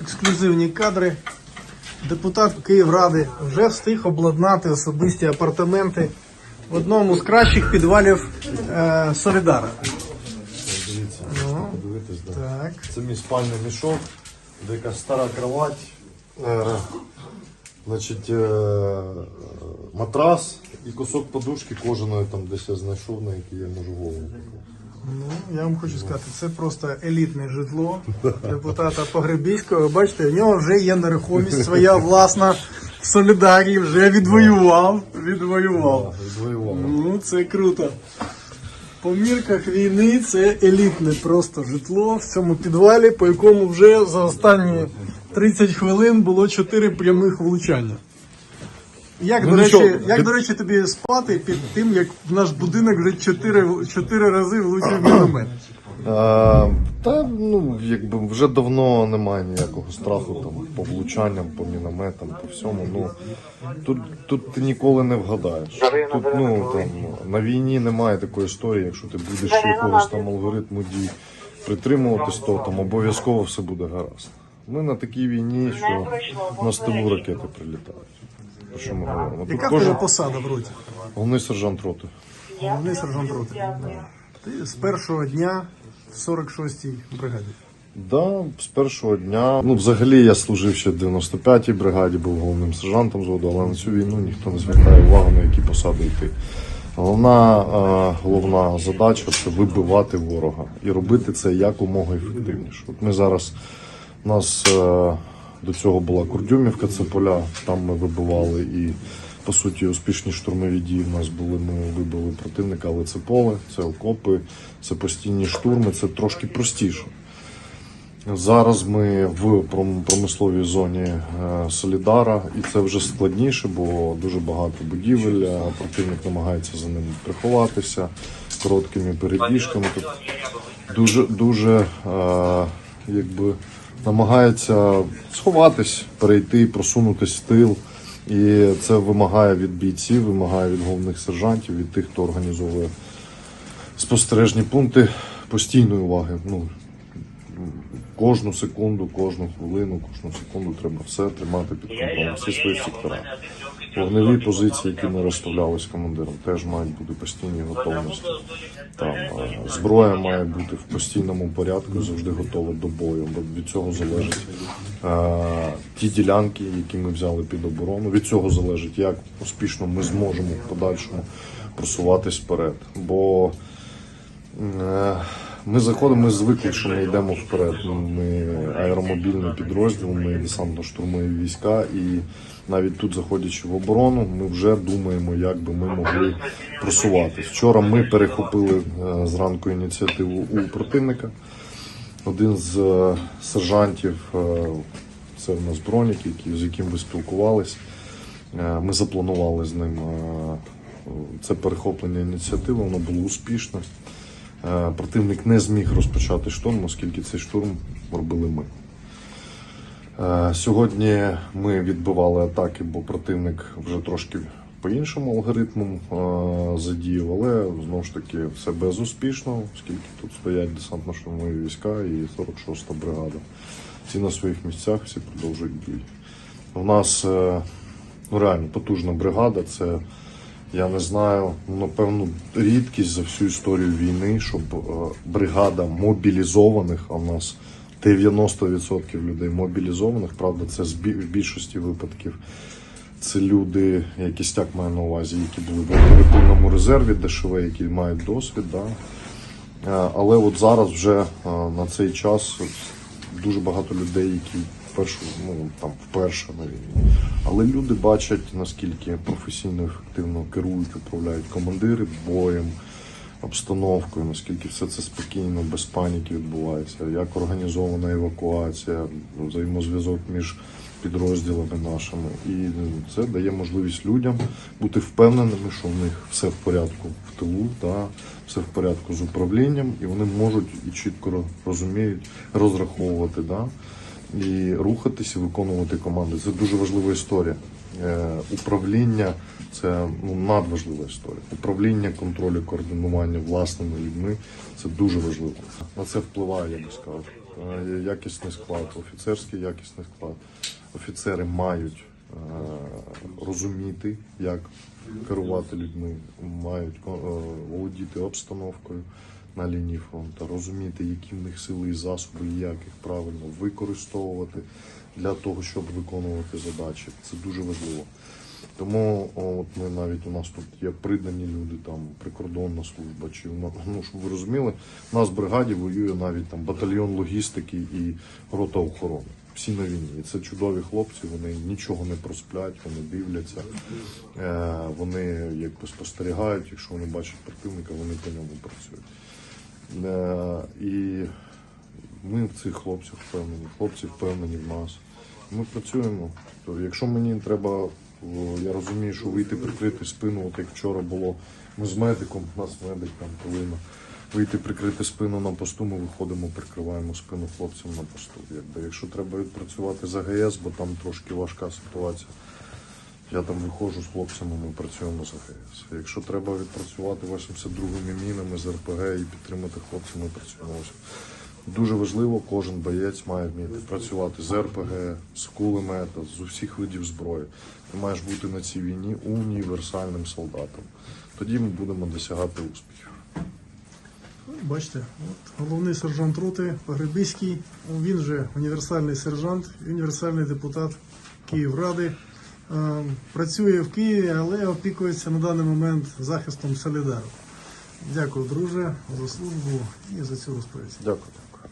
ексклюзивні кадри. Депутат Київради вже встиг обладнати особисті апартаменти в одному з кращих підвалів е, Солідара. Дивіться, Ну. подивитись, да. Так. Це мій спальний мішок, де якась стара кровать, е, значить, е, матрас і кусок подушки кожаної там десь я знайшов, на який я можу голову. покласти. Я вам хочу сказати, це просто елітне житло депутата Погребійського. Бачите, в нього вже є нерухомість, своя власна в Солідарі, вже відвоював. Відвоював. Відвоював. Ну, це круто. По мірках війни це елітне просто житло в цьому підвалі, по якому вже за останні 30 хвилин було 4 прямих влучання. Як, Ну, до, нічого, речі, як від- до речі, тобі спати під тим, як в наш будинок вже 4, 4 рази влучив міномет? Е, та ну якби вже давно немає ніякого страху там по влучанням, по мінометам, по всьому. Ну тут, тут ти ніколи не вгадаєш. Тут ну там на війні немає такої історії, якщо ти будеш якогось там алгоритму дій притримуватись, то там обов'язково все буде гаразд. Ми на такій війні, що на стилу ракети прилітають. Про що ми говоримо? Яка в тебе посада в роті? головний сержант роти. Головний сержант роти. Ти з першого дня в 46-й бригаді. Да, з першого дня. Ну, взагалі я служив ще в 95-й бригаді, був головним сержантом взводу, але на цю війну ніхто не звертає увагу, на які посади йти. Головна, е, головна задача це вибивати ворога і робити це якомога ефективніше. От ми зараз у нас е, до цього була Курдюмівка, це поля. Там ми вибивали і по суті успішні штурмові дії в нас були. Ми вибили противника, але це поле, це окопи, це постійні штурми, це трошки простіше. Зараз ми в промисловій зоні е, Солідара, і це вже складніше, бо дуже багато будівель. Противник намагається за ними приховатися короткими перебіжками. Тут дуже дуже е, якби намагається сховатись, перейти, просунутись в тил. І це вимагає від бійців, вимагає від головних сержантів, від тих, хто організовує спостережні пункти постійної уваги. Ну, кожну секунду, кожну хвилину, кожну секунду треба все тримати під контролем. Всі свої сектора. Вогневі позиції, які ми розставляли з командиром, теж мають бути постійні готовності. Там е, зброя має бути в постійному порядку, завжди готова до бою. Бо від цього залежить е, ті ділянки, які ми взяли під оборону. Від цього залежить, як успішно ми зможемо в подальшому просуватись вперед. Бо Е, Ми заходимо, ми звикли, що ми йдемо вперед. Ми аеромобільний підрозділ, ми десантно-штурмові війська, і навіть тут, заходячи в оборону, ми вже думаємо, як би ми могли просуватись. Вчора ми перехопили е, зранку ініціативу у противника. Один з е, сержантів, е, це в нас бронік, з яким ви спілкувались. Е, Ми запланували з ним це перехоплення ініціативи, воно було успішне. Е, Противник не зміг розпочати штурм, оскільки цей штурм робили ми. Е, Сьогодні ми відбивали атаки, бо противник вже трошки по іншому алгоритму е, задіяв, але знову ж таки все безуспішно, оскільки тут стоять десантно-штурмові війська і 46-та бригада. Всі на своїх місцях, всі продовжують бій. У нас ну, реально потужна бригада. Це я не знаю, ну, напевно, рідкість за всю історію війни, щоб е, бригада мобілізованих, а в нас 90% людей мобілізованих, правда, це в більшості випадків. Це люди, я кістяк маю на увазі, які були в оперативному резерві, ДШВ, які мають досвід. Да? Е, Але от зараз вже е, на цей час дуже багато людей, які вперше, ну, там, вперше на війні. Але люди бачать, наскільки професійно ефективно керують, управляють командири боєм, обстановкою, наскільки все це спокійно, без паніки відбувається, як організована евакуація, взаємозв'язок між підрозділами нашими. І це дає можливість людям бути впевненими, що в них все в порядку в тилу, да, все в порядку з управлінням, і вони можуть і чітко розуміють розраховувати. Да, і рухатись і виконувати команди. Це дуже важлива історія. Е, управління це ну, надважлива історія. Управління, контролю, координування власними людьми це дуже важливо. На це впливає, я би сказав, е, якісний склад, офіцерський якісний склад. Офіцери мають е, розуміти, як керувати людьми, мають володіти обстановкою на лінії фронту, розуміти, які в них сили і засоби, і як їх правильно використовувати для того, щоб виконувати задачі. Це дуже важливо. Тому от ми навіть у нас тут є придані люди, там прикордонна служба, чи ну щоб ви розуміли, у нас в бригаді воює навіть там батальйон логістики і рота охорони. Всі на війні. І це чудові хлопці, вони нічого не просплять, вони дивляться, е, вони якби спостерігають, якщо вони бачать противника, вони по ньому працюють. Е, і ми в цих хлопцях впевнені, хлопці впевнені в нас. Ми працюємо. То якщо мені треба, я розумію, що вийти прикрити спину, от як вчора було, ми з медиком, у нас медик там повинен вийти прикрити спину на посту, ми виходимо, прикриваємо спину хлопцям на посту. Якби, якщо треба відпрацювати з АГС, бо там трошки важка ситуація. Я там виходжу з хлопцями, ми працюємо з АГС. Якщо треба відпрацювати 82-ми мінами з РПГ і підтримати хлопців, ми працюємо. Дуже важливо, кожен боєць має вміти працювати з РПГ, з кулемета, з усіх видів зброї. Ти маєш бути на цій війні універсальним солдатом. Тоді ми будемо досягати успіхів. Бачите, от головний сержант роти Погребиський, він же універсальний сержант, універсальний депутат Київради. Е, Працює в Києві, але опікується на даний момент захистом Солідару. Дякую, друже, за службу і за цю розповідь. Дякую.